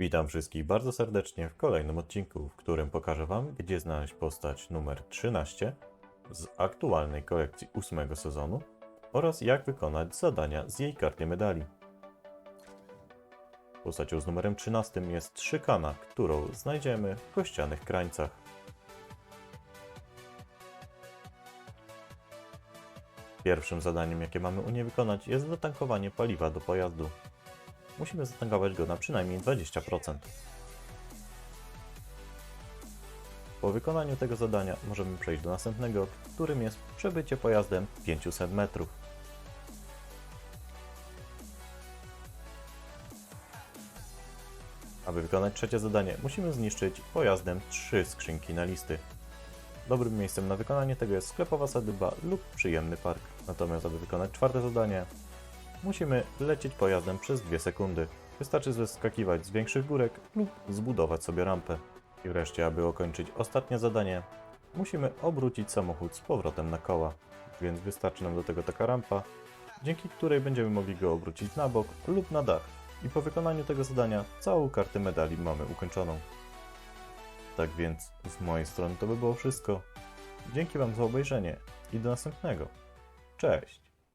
Witam wszystkich bardzo serdecznie w kolejnym odcinku, w którym pokażę Wam, gdzie znaleźć postać numer 13 z aktualnej kolekcji ósmego sezonu oraz jak wykonać zadania z jej karty medali. Postacią z numerem 13 jest Szykana, którą znajdziemy w kościanych krańcach. Pierwszym zadaniem, jakie mamy u niej wykonać, jest zatankowanie paliwa do pojazdu. Musimy zatankować go na przynajmniej 20%. Po wykonaniu tego zadania możemy przejść do następnego, którym jest przebycie pojazdem 500 metrów. Aby wykonać trzecie zadanie, musimy zniszczyć pojazdem trzy skrzynki na listy. Dobrym miejscem na wykonanie tego jest sklepowa sadyba lub przyjemny park. Natomiast aby wykonać czwarte zadanie, musimy lecieć pojazdem przez 2 sekundy. Wystarczy zeskakiwać z większych górek lub zbudować sobie rampę. I wreszcie, aby ukończyć ostatnie zadanie, musimy obrócić samochód z powrotem na koła. Więc wystarczy nam do tego taka rampa, dzięki której będziemy mogli go obrócić na bok lub na dach. I po wykonaniu tego zadania całą kartę medali mamy ukończoną. Tak więc z mojej strony to by było wszystko. Dzięki Wam za obejrzenie i do następnego. Cześć!